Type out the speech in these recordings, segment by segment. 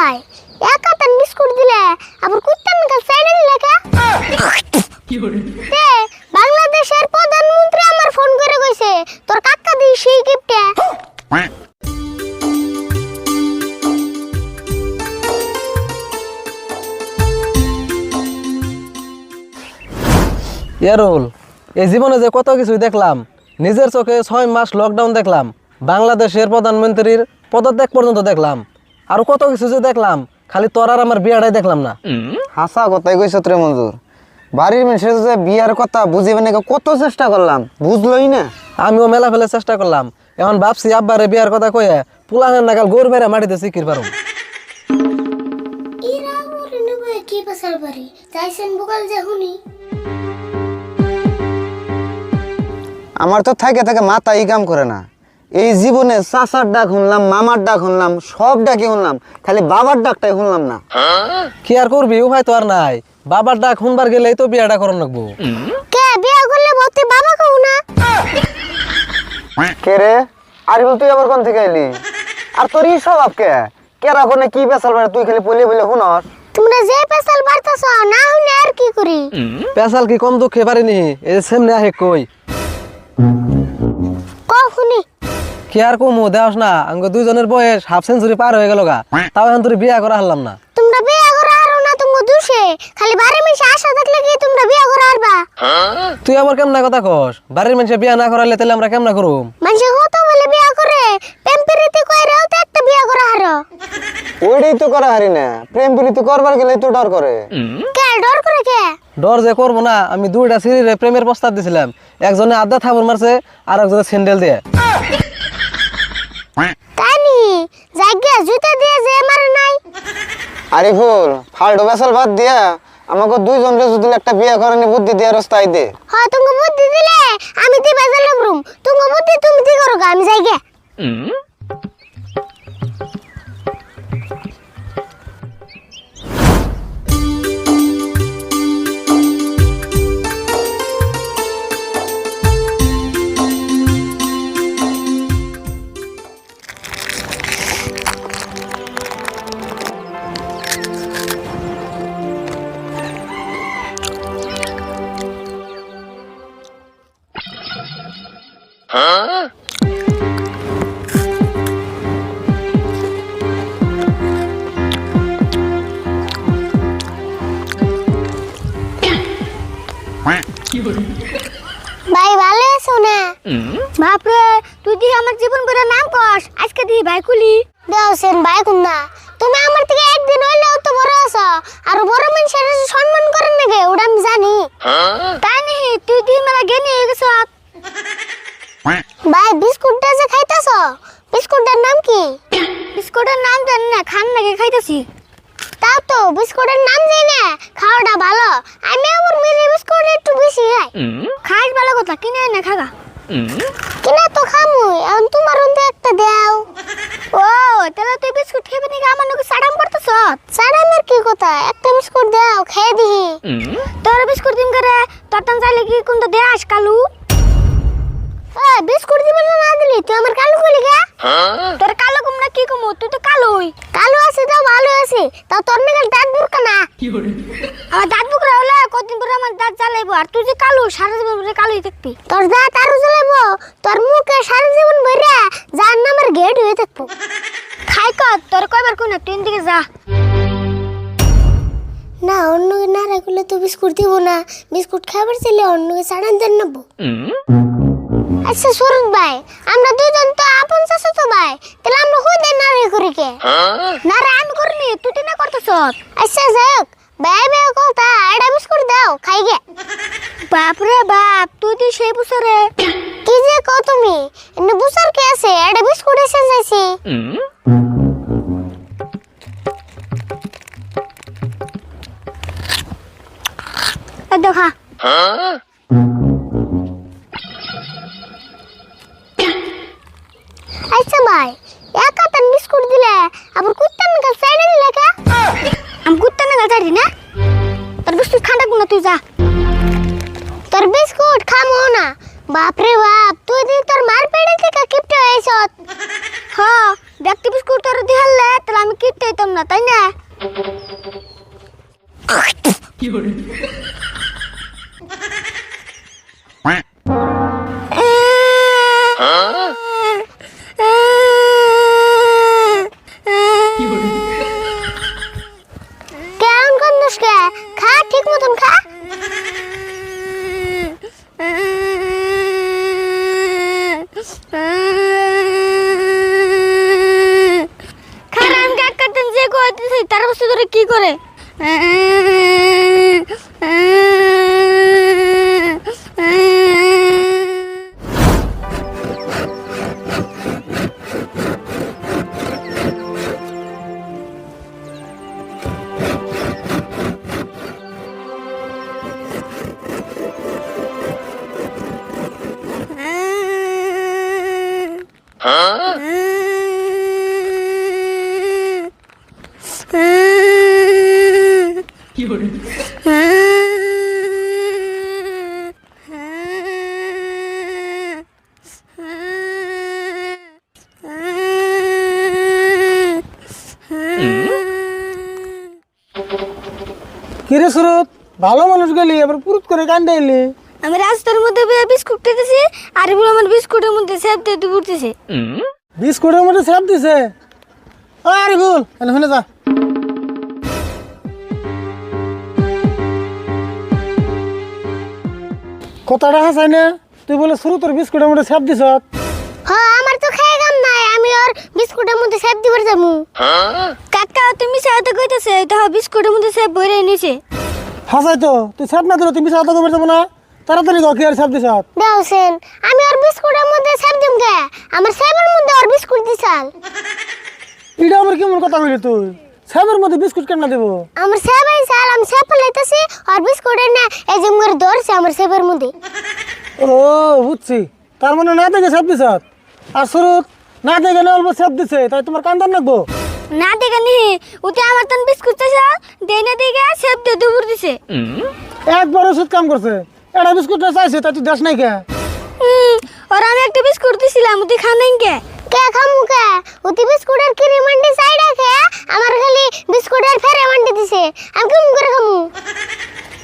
ভাই। এক বিস্কুট দিলে। আবার কুত্তার সাইডে কে? বাংলাদেশের প্রধানমন্ত্রী আমার ফোন করে কইছে, তোর কাকা সেই গিফটে এই জীবনে যে কত কিছু দেখলাম, নিজের চোখে ছয় মাস লকডাউন দেখলাম, বাংলাদেশের প্রধানমন্ত্রীর পদত্যাগ পর্যন্ত দেখলাম। আর কত কিছু যে দেখলাম খালি তোর আর আমার বিয়াটাই দেখলাম না। হাসা কথাই কইছ রে মঞ্জুর। বাড়ির মানুষের যে বিয়ার কথা বুঝিবে না কত চেষ্টা করলাম বুঝলই না। আমিও মেলা ফেলে চেষ্টা করলাম। এখন ভাবছি আব্বারে বিয়ার কথা কয়ে পুলানের নাগাল গোর বেড়ে মাটিতে শিখির বলে নেবে কি পাসার বাড়ি? চাইছেন বুকাল যে হুনি? আমার তো থাকে থাকে মাথা ই কাম করে না। এই জীবনে চাচার ডাক শুনলাম মামার ডাক শুনলাম সব ডাকে শুনলাম খালি বাবার ডাকটাই শুনলাম না। কি আর করবি? উপায় তো আর নাই। বাবার ডাক শুনবার গেলেই তো বিয়াটা করন লাগবো। কে? বিয়ে করলে বলতে বাবা কও না। কে রে? আরিফুল তুই আবার কোন থেকে এলি? আর তোর ই স্বভাব কে? কেরা কোনে কি বেসাল বাড়ে তুই খালি বলে বলে শুনস। তোমরা যে পেশাল বাড়তাছ না হুনে আর কি করি? পেশাল কি কম দুঃখে পারিনি এই সেমনে আহে কই? কি আর কমু দেওয়াস না। আঙ্গ দুইজনের বয়স হাফ সেঞ্চুরি পার হয়ে গেল গা। তাও এখন তোর বিয়া করা হারলাম না। তোমরা বিয়ে করে আরও না তুমি দুষে। খালি মিশে আশা থাকলে কি তোমরা বিয়ে করে আরবা তুই আবার কেমনা কথা কস? বাড়ির মানুষে বিয়া না করালে তাহলে আমরা কেমনা করুম? মানুষে কত বলে বিয়ে করে পেম্পিরিতে কইরাও তো একটা বিয়ে করে হারো। ওইটাই তো করা হারি না। প্রেম প্রীতি করবার গেলে তো ডর করে। কে ডর করে কে? ডর যে করব না আমি দুইটা সিঁড়িরে প্রেমের প্রস্তাব দিছিলাম। একজনে আড্ডা থাবর মারছে আর একজনে স্যান্ডেল দিয়ে quack তাই নি জায়গা জুতা দিয়ে যে মারে নাই। আরিফুল ফাল্টু বেসাল বাদ দিয়া আমাকে দুইজন রে যদি একটা বিয়ে করেনি বুদ্ধি দিয়ে রাস্তায় দে। হয় তুমি বুদ্ধি দিলে আমি দি বাজার রুম তুমি বুদ্ধি তুমি দি করো গা, আমি জায়গা quack ভাই ভালো আছো না? বাপরে তুই দি আমার জীবন পুরো নাম কস আজকে দি ভাই কুলি। দেওছেন ভাই কুন্না। তুমি আমার থেকে একদিন হইলেও তো বড় আছো আর বড় মানুষের সম্মান করেন নাকি ওটা আমি জানি। তাই নাহি তুই দি মেলা হয়ে গেছ। ভাই বিস্কুটটা যে খাইতাছ? বিস্কুটটার নাম কি? বিস্কুটের নাম জানি না খান নাকি খাইতাছি। তাও তো বিস্কুটের নাম জানি না। খাওয়াটা ভালো। আমি আবার মেরে বিস্কুট একটু বেশি খাই। খাইস ভালো কথা কিনে না খাগা। কিনা তো খামু এখন তোমার অন্তে একটা দাও। ও তাহলে তুই বিস্কুট খেয়ে নাকি? আমার নাকি সাড়াম করতেছ? সাড়ামের কি কথা? একটা বিস্কুট দাও খেয়ে দিহি। তোর বিস্কুট দিন করে তোর টান চাইলে কি কোনটা দেয়াস কালু? বিস্কুট দিবি না না দিলি? তুই আমার কালো কইলি কে? তোর কালো কম না কি কমু তুই তো কালোই কালো আছে তো ভালো আছে। তা তোর নাগাল দাঁত বুরকা না? আমার দাঁত বুকরা হলে কতদিন পরে আমার দাঁত জ্বালাইবো? আর তুই যে কালো সারা জীবন ধরে কালোই থাকবি। তোর দাঁত আরও জ্বালাইবো। তোর মুখে সারা জীবন ভরে যার নামের গেট হয়ে থাকব। খাই কর তোর কয়বার কোন তুই দিকে যা। না অন্যকে না রাখলে তো বিস্কুট দিব না। বিস্কুট খাবার চাইলে অন্যকে সাড়ান দেন নেব আচ্ছা সুরত ভাই আমরা দুজন তো আপন চাচা তো ভাই তাহলে আমরা হই দেন না রে করি কে না রে আমি করিনি তুই তো না করতেছ? আচ্ছা যাই হোক ভাই ভাই কথা এটা বিস্কুট দাও খাই গে। বাপ রে বাপ তুই তো সেই বুসারে কি যে কও তুমি এনে বুসার কে আছে এটা বিস্কুট এসে যাইছি। দেখা। আচ্ছা ভাই এক হাতান বিস্কুট দিলে আবার কুত্তার নাগাল সাইডে দিলে কে? আমি কুত্তার নাগাল সাইডি না। তোর বিস্কুট খান্ডা গুনা তুই যা। তোর বিস্কুট খামো না। বাপ রে বাপ তুই দিন তোর মার পেড়ে থেকে কিপটে হয়েছ। হ ব্যক্তি বিস্কুট তোর দিহালে তাহলে আমি কিনতে হইতাম না তাই না? quack, কি করে? কিরে। সুরত ভালো মানুষ গেলি আবার পুরুত করে কান্দে এলি। আমি রাস্তার মধ্যে বইয়া বিস্কুট খেতেছি আর এগুলো আমার বিস্কুটের মধ্যে সেপ দিয়ে দিয়ে উঠতেছে বিস্কুটের মধ্যে স্যাপ দিছে? আরে ভুল এনে শুনে যা। কথাটা হাসাই না? তুই বলে শুরু তোর বিস্কুটের মধ্যে স্যাপ দিছ? হ্যাঁ আমার তো খেয়ে গাম নাই আমি ওর বিস্কুটের মধ্যে সেপ দিবার যাব। কাকা তুমি সাথে কইতেছে তো বিস্কুটের মধ্যে সেপ ভরে নিছে হাসাই তো তুই স্যাপ না দিলে তুমি সাথে কবে যাব না? তাড়াতাড়ি গো কি আর স্যাপ দিছ? দেওছেন আমি ওর বিস্কুটের মধ্যে সেপ দিম কে? আমার সেপের মধ্যে ওর বিস্কুট দিছাল। এটা আবার কেমন কথা বলি তুই? স্যাপের মধ্যে বিস্কুট কেন দেবো? আমার সেপ আইছাল আমি সেপ লাইতেছি আর বিস্কুটের না এই যে মোর ধরছে আমার সেপের মধ্যে। ও বুঝছি। তার মানে না দেখে স্যাপ দিছ? আর সুরত না দেখে না অল্প স্যাপ দিছে তাই তোমার কান্দার নাকবো? না দেখে নি উতে আমার তন বিস্কুট চাইছাল দেই না দিকে সেপ দিয়ে দুপুর দিছে। একবার ওষুধ কাম করছে। এটা বিস্কুটটা চাইছে তাই তুই দেশ নাই কে? ওর আমি একটা বিস্কুট দিছিলাম উতে খানেন কে? কে খামু কে? উতি বিস্কুটের কিরি মান্ডি সাইড আছে আমার খালি বিস্কুটের ফেরে মান্ডি দিছে। আমি কেমন করে খামু।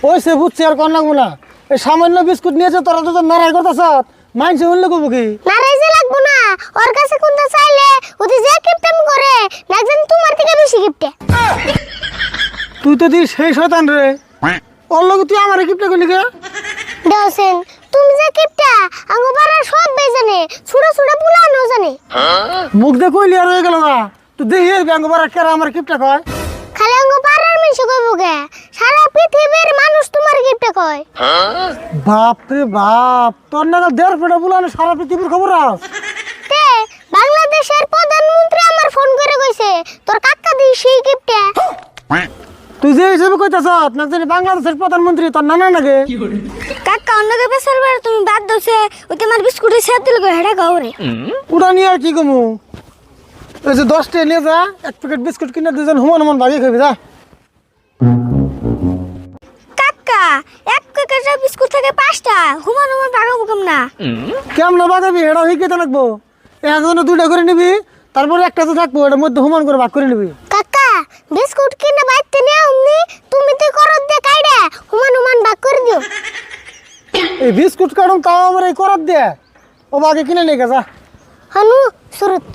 ওই সে বুঝছি আর কর লাগবো না। এই সামান্য বিস্কুট নিয়েছে তোরা তো নারায় করতেছ মাইনছে উল্লেখ করব কি? নারাই যে লাগবো না। ওর কাছে কোনটা চাইলে উতি যে কিপটেম করে না জানি তোমার থেকে বেশি কিপটে তুই তো দিস সেই শয়তান রে। ওর লোক তুই আমার গিফটটা করলি কে? দাওসেন তুমি যে কিপটা আঙ্গো পাড়ার সব বে জানে ছোট ছোট পুলানো জানে। মুখ কইলি আর হয়ে গেল না। তুই দেখি বার কেরা আমার গিফটটা কয়? খালি আঙ্গো পাড়ার মিশে কইবো কে? সারা পৃথিবীর মানুষ তোমার কিপটে কয়। বাপ রে বাপ তোর নাগাল দেড় ফেটা বুলানো সারা পৃথিবীর খবর আস তে বাংলাদেশের প্রধানমন্ত্রী আমার ফোন করে কইছে তোর কাকা দি সেই quack, তুই যে হিসেবে কইতেছ না জানি বাংলাদেশের প্রধানমন্ত্রী তোর নানা নাগে? কাকা অন্যকে বেসার বার তুমি বাদ দছে ওতে আমার বিস্কুটের সাথে দিল গো হেডা গাওরে। ওটা নিয়ে আর কি কমু? ওই যে দশটা নিয়ে যা এক প্যাকেট বিস্কুট কিনে দুজন হুমান হুমান ভাগে খাবি যা। কাকা এক প্যাকেট বিস্কুট থেকে পাঁচটা হুমান হুমান বাগাবো কেম না? কেমন বাগাবি হেডা হয়ে কেটে রাখব। একজনে দুইটা করে নিবি তারপরে একটা তো থাকব এটার মধ্যে হুমান করে ভাগ করে নিবি। কাকা বিস্কুট কিনে বাইতে নিয়ে অমনি তুমি তো করত দে কাইডে হুমান হুমান ভাগ করে দিও। এই বিস্কুট কাটুন তাও আমার এই করার দে ও বাগে কিনে নিয়ে গেছা হনু সুরত।